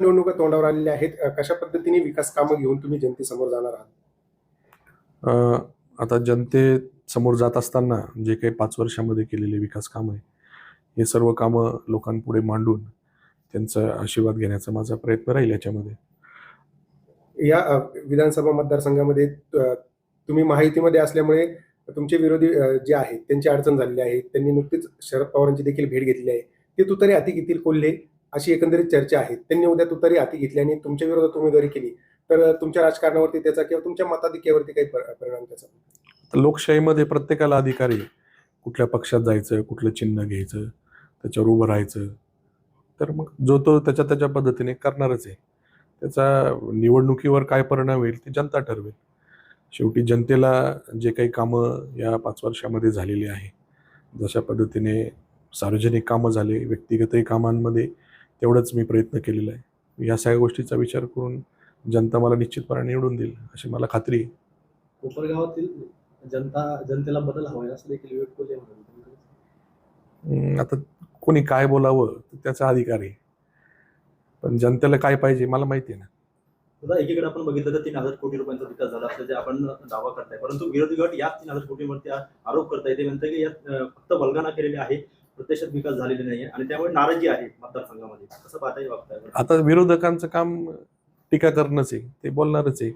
निवडणुका तोंडावर आलेल्या आहेत. कशा पद्धतीने विकास कामं घेऊन तुम्ही जनतेसमोर जाणार आहात? अ, आता जनतेसमोर जात असताना जे काही पाच वर्षामध्ये केलेले विकास कामं आहे हे सर्व कामं लोकांपुढे मांडून त्यांचा आशीर्वाद घेण्याचा माझा प्रयत्न राहील याच्यामध्ये. या विधानसभा मतदारसंघामध्ये तुम्ही माहितीमध्ये असल्यामुळे तुमचे विरोधी जे आहेत त्यांची अडचण झालेली आहे. त्यांनी नुकतीच शरद पवारांची देखील भेट घेतलेली आहे. ते तुतारी हाती घेतील कोल्हे? अशी एकंदरीत चर्चा आहे. त्यांनी उद्या तुतारी हाती घेतली आणि तुमच्या विरोधात उमेदवारी केली. तर तुमच्या राजकारणावरती त्याचा किंवा तुमच्या मताधिक्यावरती काही परिणाम त्याचा? तर लोकशाहीमध्ये प्रत्येकाला अधिकार आहे. कुठल्या पक्षात जायचं कुठलं चिन्ह घ्यायचं त्याच्यावर उभं राहायचं. तर मग जो तो त्याच्या त्याच्या पद्धतीने करणारच आहे. त्याचा निवडणुकीवर काय परिणाम होईल ते जनता ठरवेल. शेवटी जनतेला जे काही कामं या पाच वर्षामध्ये झालेली आहे जशा पद्धतीने सार्वजनिक कामं झाले व्यक्तिगतही कामांमध्ये तेवढंच मी प्रयत्न केलेला आहे. या सगळ्या गोष्टीचा विचार करून जनता मला निश्चितपणे निवडून देईल अशी मला खात्री आहे. कोपरगावातील जनता जनतेला बदल हवाय असं देखील विवेक कोल्हे म्हणाले अं, आता कोणी काय बोलावं त्याचा अधिकार आहे. पण जनतेला काय पाहिजे मला माहिती आहे ना. आता एकीकडे आपण बघितलं तर तीन हजार कोटी रुपयांचा विकास झाला असल्याचे आपण दावा करताय. परंतु विरोधी गट याच तीन हजार कोटीवरती आरोप करताय. ते म्हणतात की यात फक्त वल्गना केलेली आहे. प्रत्यक्षात विकास झालेले नाही आणि त्यामुळे नाराजी आहे मतदारसंघामध्ये. कसं पाहताय बघताय? आता विरोधकांचं काम टीका करणंच आहे. ते बोलणारच आहे.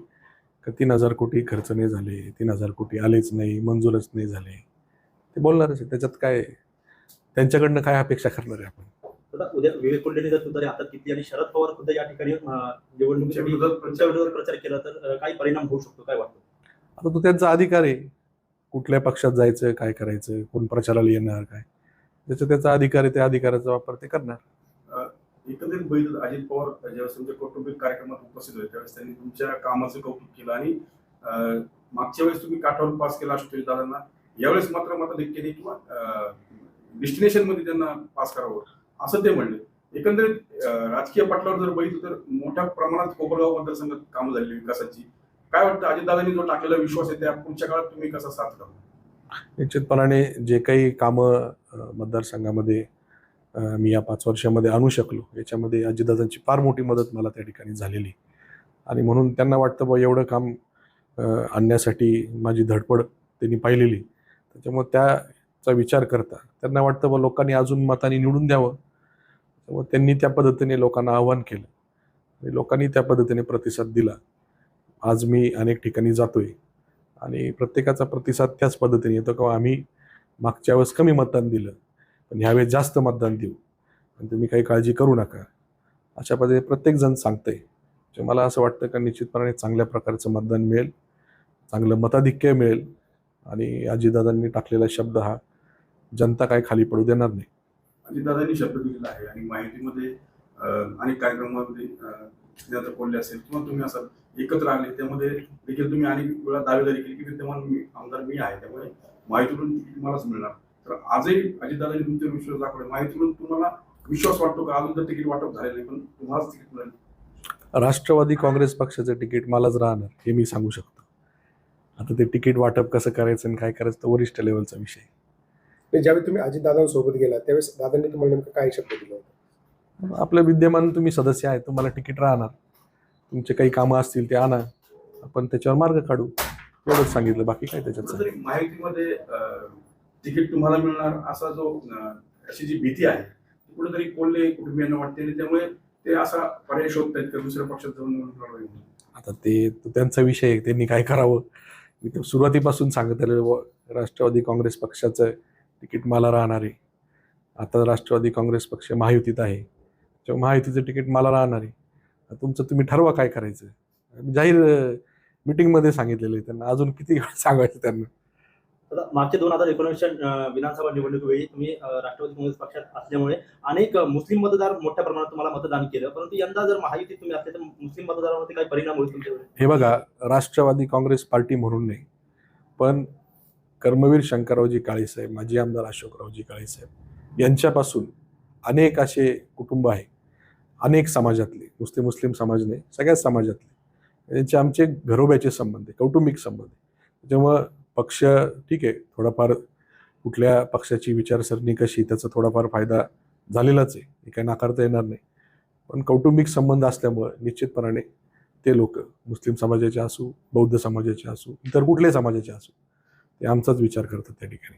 का तीन हजार कोटी खर्च नाही झाले तीन हजार कोटी आलेच नाही मंजूरच नाही झाले. ते बोलणारच आहे. त्याच्यात काय त्यांच्याकडनं काय अपेक्षा करणार आहे आपण? आता उद्या विवेक कोल्हेने जर तुतारी हातात घेतली आणि शरद पवार खुद्द या ठिकाणी निवडणुकीसाठी तुमच्या विरोधात प्रचार केला तर काय परिणाम होऊ शकतो? काय वाटतं? आता तो त्यांचा अधिकार आहे. कुठल्या पक्षात जायचं काय करायचं कोण प्रचाराला येणार काय? त्याचा त्याचा अधिकार आहे त्या अधिकाराचा वापर ते करणार. एकंदरीत बैल अजित पवार ज्यावेळेस तुमच्या कौटुंबिक कार्यक्रमात उपस्थित होते त्यावेळेस त्यांनी तुमच्या कामाचं कौतुक केलं आणि अं, मागच्या वेळेस तुम्ही काठावर पास केला आशुतोष दादांना यावेळेस मात्र मताधिक्याने किंवा डेस्टिनेशनमध्ये त्यांना पास करावं असं ते म्हणले. एकंदरीत राजकीय पटलावर जर बघितलं तर मोठ्या प्रमाणात कोपरगाव मतदारसंघात कामं झालेली विकासाची. काय वाटतं अजितदादांनी जो टाकलेला विश्वास आहे त्या पुढच्या काळात तुम्ही कसा साथ करणार निश्चितपणाने जे काही कामं मतदारसंघामध्ये मी या पाच वर्षामध्ये आणू शकलो. याच्यामध्ये अजितदादांची फार मोठी मदत मला त्या ठिकाणी झालेली. आणि म्हणून त्यांना वाटतं बा एवढं काम आणण्यासाठी माझी धडपड त्यांनी पाहिलेली. त्याच्यामुळे त्याचा विचार करता. त्यांना वाटतं बा लोकांनी अजून मताने निवडून द्यावं. त्यामुळे त्यांनी त्या पद्धतीने लोकांना आव्हान केलं. आणि लोकांनी त्या पद्धतीने प्रतिसाद दिला. आज मी अनेक ठिकाणी जातोय. आणि प्रत्येकाचा प्रतिसाद त्याच पद्धतीने येतो किंवा आम्ही मागच्या वेळेस कमी मतदान दिलं पण ह्यावेळेस जास्त मतदान देऊ. आणि तुम्ही काही काळजी करू नका. अशा पद्धतीने प्रत्येकजण सांगतंय. आहे मला असं वाटतं का निश्चितपणे चांगल्या प्रकारचं मतदान मिळेल चांगलं मताधिक्य मिळेल आणि अजितदादांनी टाकलेला शब्द हा जनता काय खाली पडू देणार नाही. अजितदादांनी शब्द दिलेला आहे आणि माहितीमध्ये अनेक कार्यक्रमामध्ये बोलले असेल किंवा तुम्ही असाल एकत्र आले. त्यामध्ये देखील तुम्ही अनेक वेळा दावेदारी केली की विद्यमान मी आमदार मी आहे. त्यामुळे माहितीतून तिकीट मलाच मिळणार. तर आजही अजितदादांनी तुमच्यावर विश्वास दाखवला. माहितीतून तुम्हाला विश्वास वाटतो का? अजून तर तिकीट वाटप झालेलं नाही पण तुम्हालाच तिकीट मिळेल. राष्ट्रवादी काँग्रेस पक्षाचं तिकीट मलाच राहणार हे मी सांगू शकतो. आता ते तिकीट वाटप कसं करायचं आणि काय करायचं तो वरिष्ठ लेवलचा विषय. ज्यावेळी तुम्ही अजितदादांसोबत गेला त्यावेळेस दादांनी तुम्हाला नेमकं काय शब्द दिला? होता आपलं विद्यमान तुम्ही सदस्य आहे तुम्हाला तिकीट राहणार. तुमचे काही कामं असतील ते आणा. आपण त्याच्यावर मार्ग काढू. एवढंच सांगितलं. बाकी काय त्याच्यात? माहितीमध्ये तिकीट तुम्हाला मिळणार असा जो अशी जी भीती आहे ती कुठेतरी कोल्हे कुटुंबियांना वाटते आणि त्यामुळे ते असा पर्याय शोधतायत की दुसऱ्या पक्षात जाऊन. आता ते त्यांचा विषय आहे. त्यांनी काय करावं? मी तर सुरुवातीपासून सांगत आलेलं बुवा, राष्ट्रवादी काँग्रेस पक्षाचं तिकीट मला राहणार आहे. आता राष्ट्रवादी काँग्रेस पक्ष महायुतीत आहे. तेव्हा महायुतीचं तिकीट मला राहणार आहे. तुमचं तुम्ही ठरवा काय करायचं? जाहीर मिटिंगमध्ये सांगितलेलं आहे त्यांना. अजून किती वेळा सांगायचं त्यांना? मागच्या दोन हजार एकोणीसच्या विधानसभा निवडणुकीवेळी तुम्ही राष्ट्रवादी काँग्रेस पक्षात असल्यामुळे अनेक मुस्लिम मतदार मोठ्या प्रमाणात तुम्हाला मतदान केलं. परंतु यंदा जर महायुतीत तुम्ही असले तर मुस्लिम मतदारावरती काही परिणाम होईल तुमच्यावर? हे बघा राष्ट्रवादी काँग्रेस पार्टी म्हणून नाही पण कर्मवीर शंकररावजी काळेसाहेब माजी आमदार अशोकरावजी काळेसाहेब यांच्यापासून अनेक असे कुटुंब आहे अनेक समाजातले नुसते मुस्लिम समाज नाही सगळ्याच समाजातले. यांचे आमचे घरोब्याचे संबंध आहे कौटुंबिक संबंध आहे. त्याच्यामुळं पक्ष ठीक आहे थोडाफार कुठल्या पक्षाची विचारसरणी कशी त्याचा थोडाफार फायदा झालेलाच आहे हे काही नाकारता येणार नाही. पण कौटुंबिक संबंध असल्यामुळं निश्चितपणाने ते लोक मुस्लिम समाजाचे असू बौद्ध समाजाचे असू इतर कुठल्याही समाजाचे असू ते आमचाच विचार करतात त्या ठिकाणी.